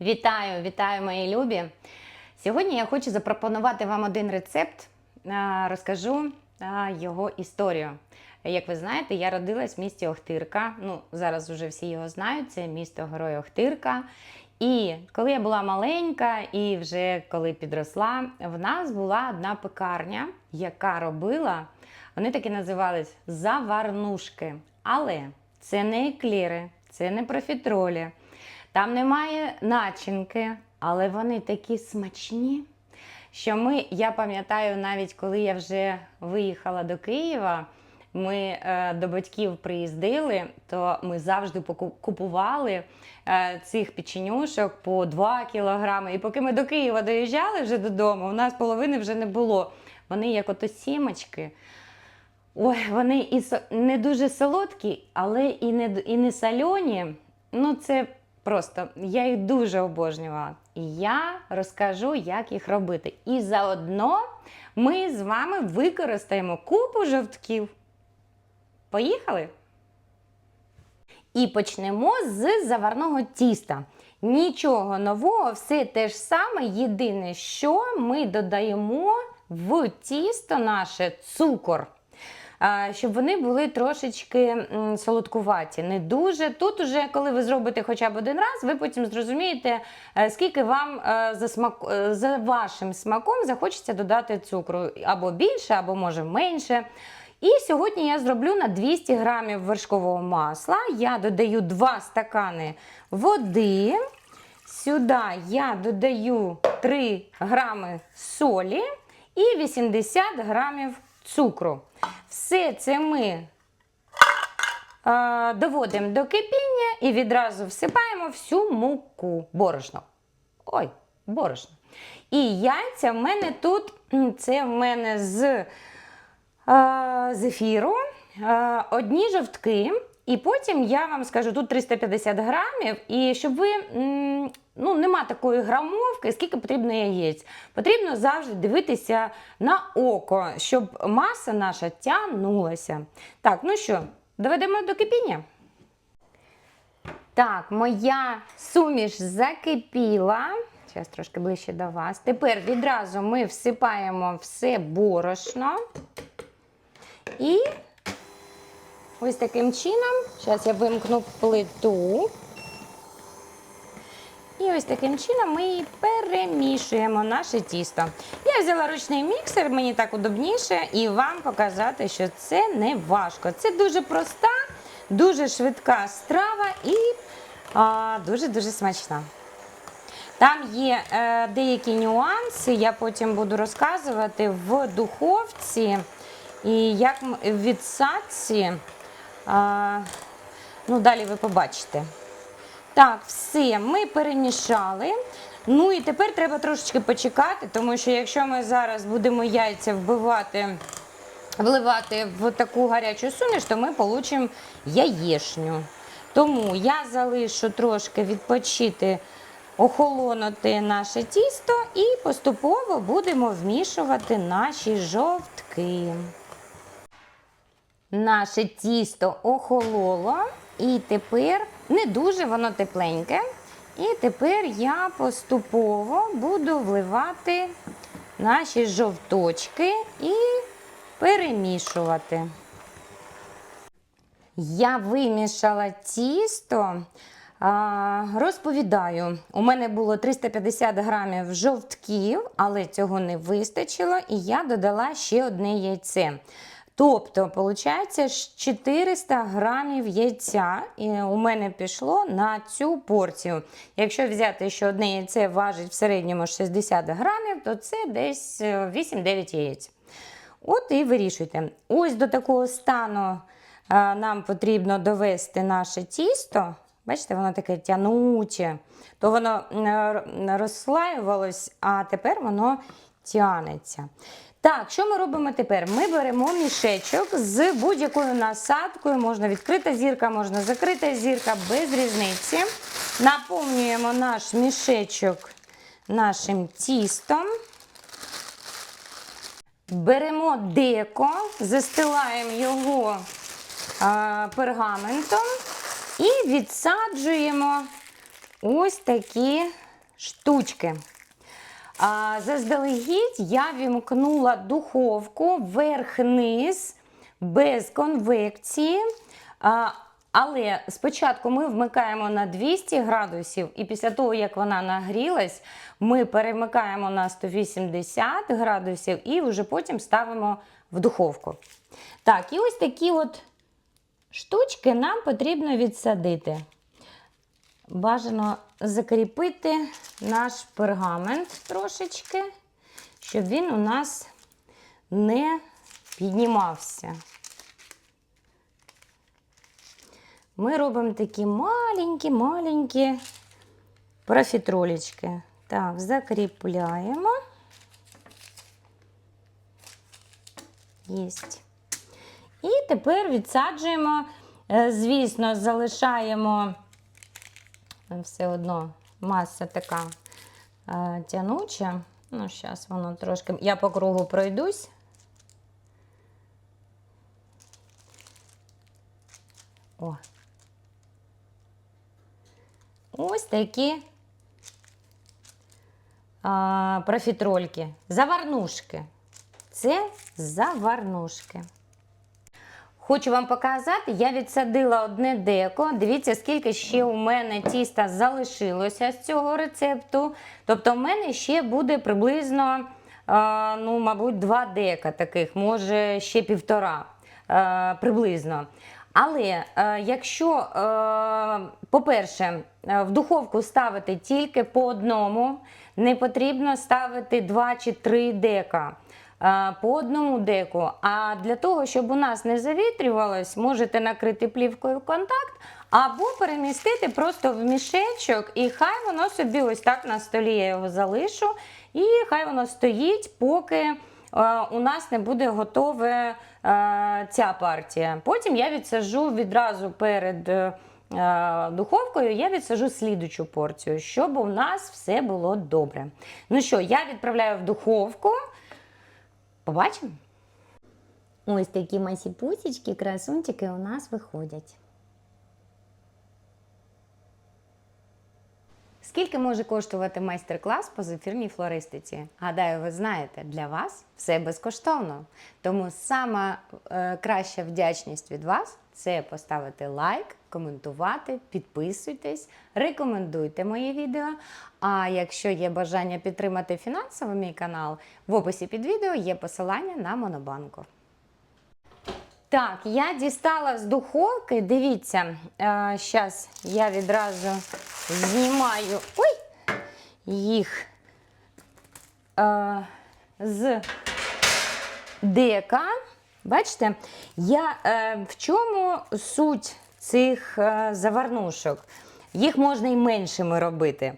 Вітаю, вітаю, мої любі! Сьогодні я хочу запропонувати вам один рецепт. Розкажу його історію. Як ви знаєте, я родилась в місті Охтирка. Ну, зараз вже всі його знають. Це місто Герой Охтирка. І коли я була маленька, і вже коли підросла, в нас була одна пекарня, яка робила, вони таки називались заварнушки. Але це не екліри, це не профітролі. Там немає начинки, але вони такі смачні, що ми, я пам'ятаю, навіть коли я вже виїхала до Києва, ми е, до батьків приїздили, то ми завжди купували е, цих печенюшок по 2 кілограми. І поки ми до Києва доїжджали вже додому, у нас половини вже не було. Вони як ото сімочки. Ой, вони і не дуже солодкі, але і не, і не солені. Ну, це просто я їх дуже обожнювала. І я розкажу, як їх робити. І заодно ми з вами використаємо купу жовтків. Поїхали? І почнемо з заварного тіста. Нічого нового, все те ж саме. Єдине, що ми додаємо в тісто наше цукор. Щоб вони були трошечки солодкуваті, не дуже. Тут, уже, коли ви зробите хоча б один раз, ви потім зрозумієте, е, скільки вам е, за, смак, е, за вашим смаком захочеться додати цукру або більше, або може менше. І сьогодні я зроблю на 200 грамів вершкового масла. Я додаю 2 стакани води. Сюди я додаю 3 грами солі і 80 грамів цукру. Все це ми е, доводимо до кипіння і відразу всипаємо всю муку борошно. Ой, борошно. І яйця в мене тут, це в мене з е, зефіру, е, одні жовтки. І потім я вам скажу, тут 350 грамів, і щоб ви ну, нема такої грамовки, скільки потрібно яєць. Потрібно завжди дивитися на око, щоб маса наша тягнулася. Так, ну що, доведемо до кипіння. Так, моя суміш закипіла. Зараз трошки ближче до вас. Тепер відразу ми всипаємо все борошно. І ось таким чином, зараз я вимкну плиту. І ось таким чином ми перемішуємо наше тісто. Я взяла ручний міксер, мені так удобніше, і вам показати, що це не важко. Це дуже проста, дуже швидка страва і дуже-дуже смачна. Там є е, деякі нюанси, я потім буду розказувати в духовці і як в відсадці. А, ну, далі ви побачите. Так, все, ми перемішали. Ну і тепер треба трошечки почекати, тому що якщо ми зараз будемо яйця вбивати, вливати в таку гарячу суміш, то ми получимо яєшню. Тому я залишу трошки відпочити, охолонути наше тісто і поступово будемо вмішувати наші жовтки. Наше тісто охололо, і тепер не дуже воно тепленьке. І тепер я поступово буду вливати наші жовточки і перемішувати. Я вимішала тісто. Розповідаю, у мене було 350 грамів жовтків, але цього не вистачило, і я додала ще одне яйце. Тобто, виходить, 400 грамів яйця у мене пішло на цю порцію. Якщо взяти, що одне яйце важить в середньому 60 грамів, то це десь е, 8-9 яєць. От і вирішуйте. Ось до такого стану нам потрібно довести наше тісто. Бачите, воно таке тянуче. То воно е, розслаювалось, а тепер воно тянеться. Так, що ми робимо тепер? Ми беремо мішечок з будь-якою насадкою, можна відкрита зірка, можна закрита зірка, без різниці. Наповнюємо наш мішечок нашим тістом. Беремо деко, застилаємо його а, пергаментом і відсаджуємо ось такі штучки. Заздалегідь я вімкнула духовку верх-низ без конвекції. Але спочатку ми вмикаємо на 200 градусів, і після того, як вона нагрілась, ми перемикаємо на 180 градусів і вже потім ставимо в духовку. Так, і ось такі от штучки нам потрібно відсадити. Бажано закріпити наш пергамент трошечки, щоб він у нас не піднімався. Ми робимо такі маленькі-маленькі профітролечки. Так, закріпляємо. Єсть. І тепер відсаджуємо, Е, звісно, залишаємо все одно маса така е, тянуча. Ну, зараз воно трошки. Я по кругу пройдусь. О. Ось такі а, профітрольки. Заварнушки. Це заварнушки. Хочу вам показати, я відсадила одне деко. Дивіться, скільки ще у мене тіста залишилося з цього рецепту. Тобто, в мене ще буде приблизно, ну, мабуть, два дека таких, може ще півтора приблизно. Але якщо, по-перше, в духовку ставити тільки по одному, не потрібно ставити 2 чи 3 дека по одному деку. А для того, щоб у нас не завітрювалось, можете накрити плівкою контакт або перемістити просто в мішечок, і хай воно собі ось так на столі я його залишу, і хай воно стоїть, поки е, у нас не буде готове е, ця партія. Потім я відсажу відразу перед е, е, духовкою, я відсажу слідучу порцію, щоб у нас все було добре. Ну що, я відправляю в духовку. Побачимо. Ось такі масіпусічки, красунчики у нас виходять. Скільки може коштувати майстер-клас по зефірній флористиці? Гадаю, ви знаєте, для вас все безкоштовно. Тому сама е, краща вдячність від вас це поставити лайк, коментувати, підписуйтесь, рекомендуйте моє відео. А якщо є бажання підтримати фінансово мій канал, в описі під відео є посилання на Монобанку. Так, я дістала з духовки. Дивіться, зараз я відразу знімаю ой, їх е, з дека. Бачите, я, е, в чому суть цих е, заварнушок? Їх можна і меншими робити.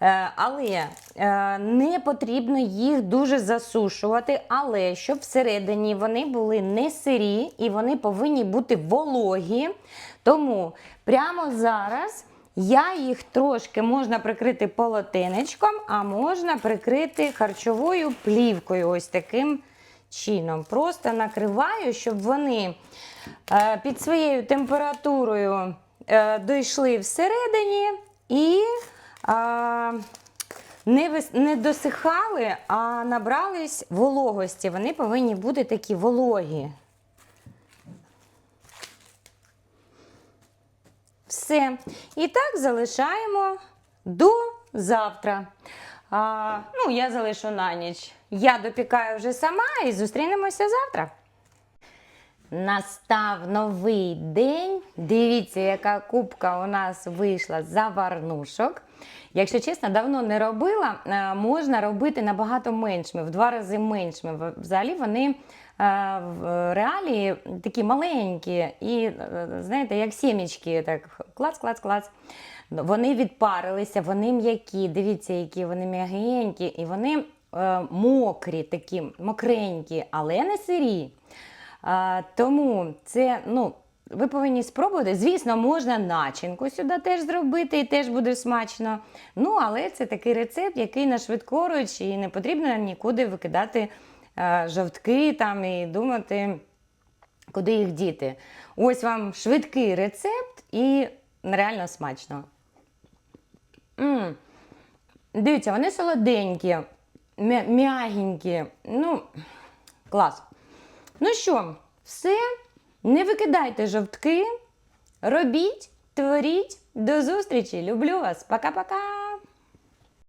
Е, Але е, не потрібно їх дуже засушувати, але щоб всередині вони були не сирі і вони повинні бути вологі. Тому прямо зараз я їх трошки можна прикрити полотенечком, а можна прикрити харчовою плівкою. Ось таким чином. Просто накриваю, щоб вони е, під своєю температурою е, дійшли всередині і вис- не досихали, а набрались вологості. Вони повинні бути такі вологі. Все. І так залишаємо до завтра. А, ну, я залишу на ніч. Я допікаю вже сама і зустрінемося завтра. Настав новий день. Дивіться, яка кубка у нас вийшла з заварнушок. Якщо чесно, давно не робила, е, можна робити набагато меншими, в два рази меншими. Взагалі вони е, в реалії такі маленькі і, е, знаєте, як сімечки, так клац, клац, клац. Вони відпарилися, вони м'які. Дивіться, які вони м'ягенькі, і вони мокрі, такі мокренькі, але не сирі. Тому це, ну, ви повинні спробувати. Звісно, можна начинку сюди теж зробити, і теж буде смачно. Ну, але це такий рецепт, який на швидкоруч, і не потрібно нікуди викидати е, жовтки там і думати, куди їх діти. Ось вам швидкий рецепт і реально смачно. м Дивіться, вони солоденькі, м'ягенькі. Ну, клас. Ну що, все, не викидайте жовтки, робіть, творіть. До зустрічі! Люблю вас! Пока-пока!